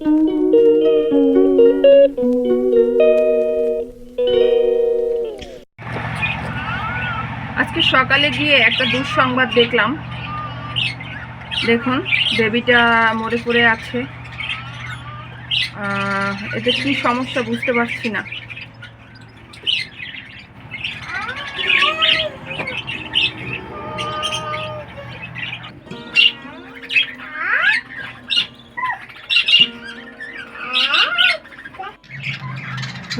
আজকে সকালে গিয়ে একটা দুঃসংবাদ দেখলাম। দেখুন বেবিটা মরে পড়ে আছে। এতে কি সমস্যা বুঝতে পারছি না।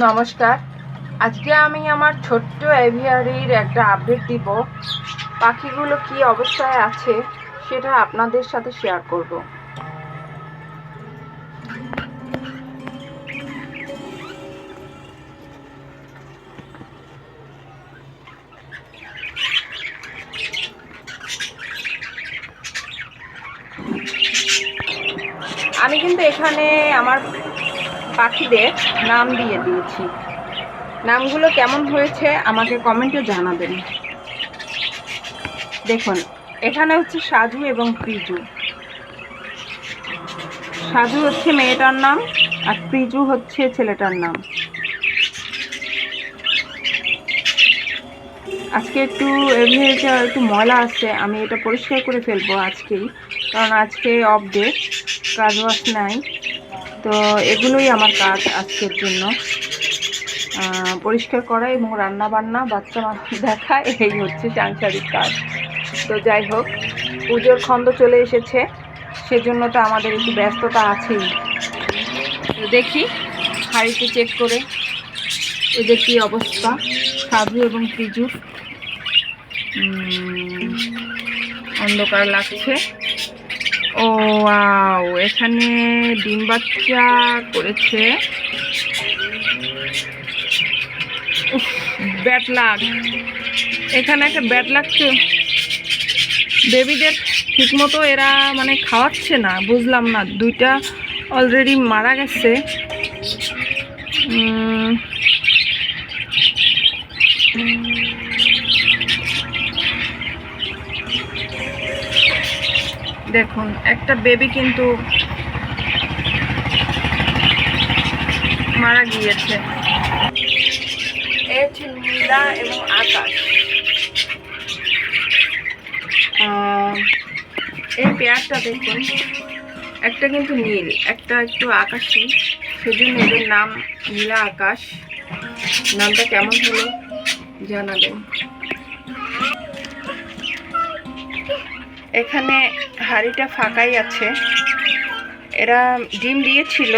নমস্কার। আজকে আমি আমার ছোট্ট এভিয়ারির একটা আপডেট দিব। পাখিগুলো কি অবস্থায় আছে সেটা আপনাদের সাথে শেয়ার করব। আমি কিন্তু এখানে আমার পাখিদের নাম দিয়ে দিয়েছি। নামগুলো কেমন হয়েছে আমাকে কমেন্টে জানাবেন। দেখুন, এখানে হচ্ছে সাজু এবং প্রিজু। সাজু হচ্ছে মেয়েটার নাম আর প্রিজু হচ্ছে ছেলেটার নাম। আজকে একটু এভিয়েটা একটু ময়লা আছে, আমি এটা পরিষ্কার করে ফেলব আজকেই। কারণ আজকে অফ ডে কাজ বাস নাই। তো এগুলোই আমার কাজ আজকের জন্য। পরিষ্কার করা এবং রান্না বান্না বাচ্চা দেখা এই হচ্ছে সাংসারিক কাজ। তো যাই হোক পুজোর খন্দ চলে এসেছে সেজন্য তো আমাদের একটু ব্যস্ততা আছেই। তো দেখি হাড়িতে চেক করে এদের কী অবস্থা সাধু এবং প্রিজুর উম, অন্ধকার লাগছে। ও ওয়াও এখানে ডিম বাচ্চা করেছে। ব্যাট লাগ এখানে একটা ব্যাট লাগছে বেবিদের ঠিকমতো এরা মানে খাওয়াচ্ছে না বুঝলাম না। দুইটা অলরেডি মারা গেছে। উম, দেখুন, একটা বেবি কিন্তু মারা গিয়েছে। নীলা এবং আকাশ এই পেয়ারটা দেখুন, একটা কিন্তু নীল, একটা একটু আকাশি। সেজন্য এদের নাম নীলা আকাশ। নামটা কেমন হলো? জানাবেন। এখানে হাড়িটা ফাঁকাই আছে। এরা ডিম দিয়েছিল,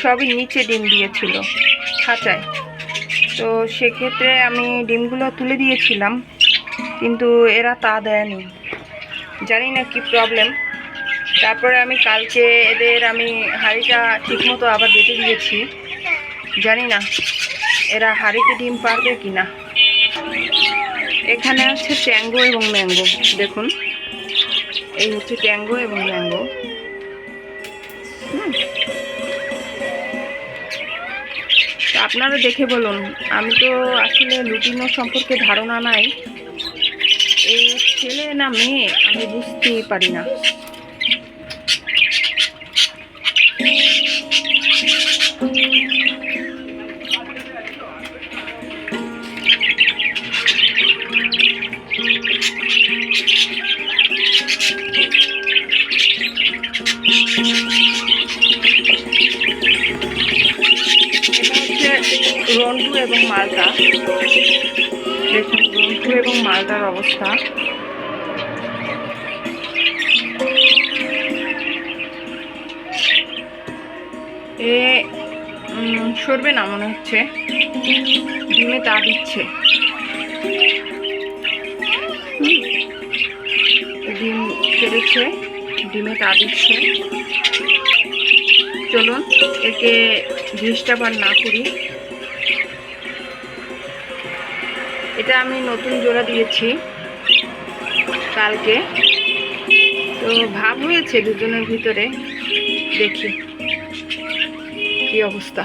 সবই নিচে ডিম দিয়েছিল, খাঁচায়। তো সেক্ষেত্রে আমি ডিমগুলো তুলে দিয়েছিলাম, কিন্তু এরা তা দেয়নি। জানি না কি প্রবলেম তারপরে আমি কালকে এদের আমি হাঁড়িটা ঠিকমতো আবার বেঁধে দিয়েছি। জানি না, এরা হাঁড়িতে ডিম পারবে কি না এখানে আছে ট্যাঙ্গো এবং ম্যাঙ্গো, দেখুন। এই হচ্ছে ট্যাঙ্গো এবং ম্যাঙ্গো। আপনারা দেখে বলুন, আমি তো আসলে লুটিনো সম্পর্কে ধারণা নাই। এই ছেলে না মেয়ে, আমি বুঝতেই পারি না। এটা হচ্ছে রন্টু এবং মালটা দেখুন, রন্টু এবং মালটার অবস্থা। এ সরবে না মনে হচ্ছে। ডিমে তা দিচ্ছে। ডিম ছেড়েছে ডিমে তা দিচ্ছে। চলুন একে ডিস্টার্ব আর না করি। এটা আমি নতুন জোড়া দিয়েছি কালকে। তো ভাব হয়েছে দুজনের ভিতরে, দেখি কি অবস্থা।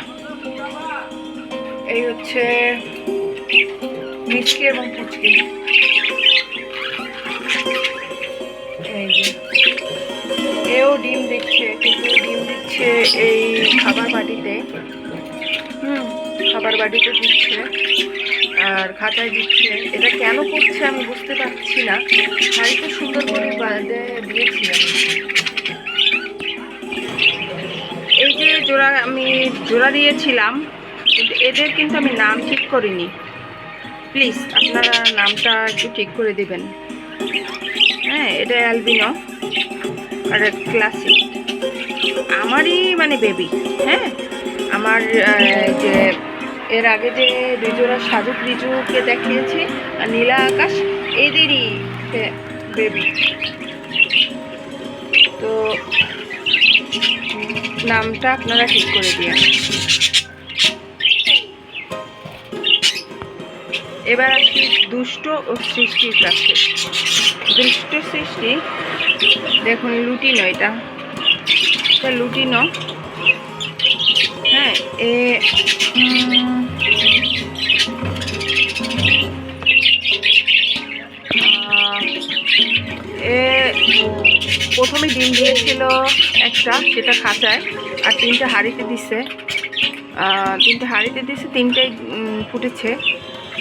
এই হচ্ছে মিষ্টি এবং পুচকে। ডিম দিচ্ছে, কিন্তু ডিম দিচ্ছে এই খাবার বাটিতে। হুম, খাবার বাটিতে দিচ্ছে আর খাতায় দিচ্ছে। এটা কেন করছে আমি বুঝতে পারছি না। হাড়িতে সুন্দর করে বাঁধে, দিয়েছি এই যে জোড়া আমি, জোড়া দিয়েছিলাম, কিন্তু এদের কিন্তু আমি নাম ঠিক করিনি। প্লিজ, আপনারা নামটা একটু ঠিক করে দেবেন। হ্যাঁ এটা অ্যালবিনো। আর ক্লাসিক আমারই মানে বেবি হ্যাঁ? আমার যে এর আগে যে রিজুরা, সাজুক রিজুকে দেখিয়েছি, আর নীলা আকাশ, এদেরই বেবি তো নামটা আপনারা ঠিক করে দিয়ে এবার আসি দুষ্ট ও সৃষ্টির কাছে। দুষ্ট সৃষ্টি দেখুন লুটিনো এটা। এটা লুটিনো হ্যাঁ এ এ, প্রথমে ডিম দিয়েছিল একটা, সেটা খাঁচায়, আর তিনটে হাঁড়িতে দিছে। তিনটে হাঁড়িতে দিছে, তিনটেই ফুটেছে।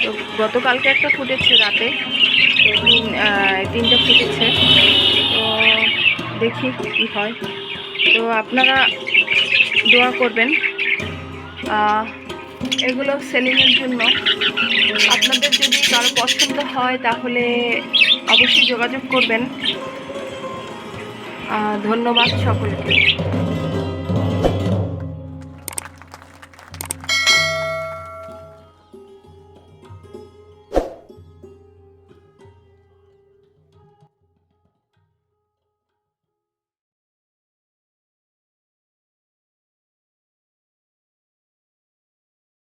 তো গতকালকে একটা ফুটেছে রাতে। তিনটে ফুটেছে। দেখি কি হয়। তো আপনারা দোয়া করবেন। এগুলো সেলিংয়ের জন্য। আপনাদের যদি কারও পছন্দ হয় তাহলে অবশ্যই যোগাযোগ করবেন। ধন্যবাদ সকলকে।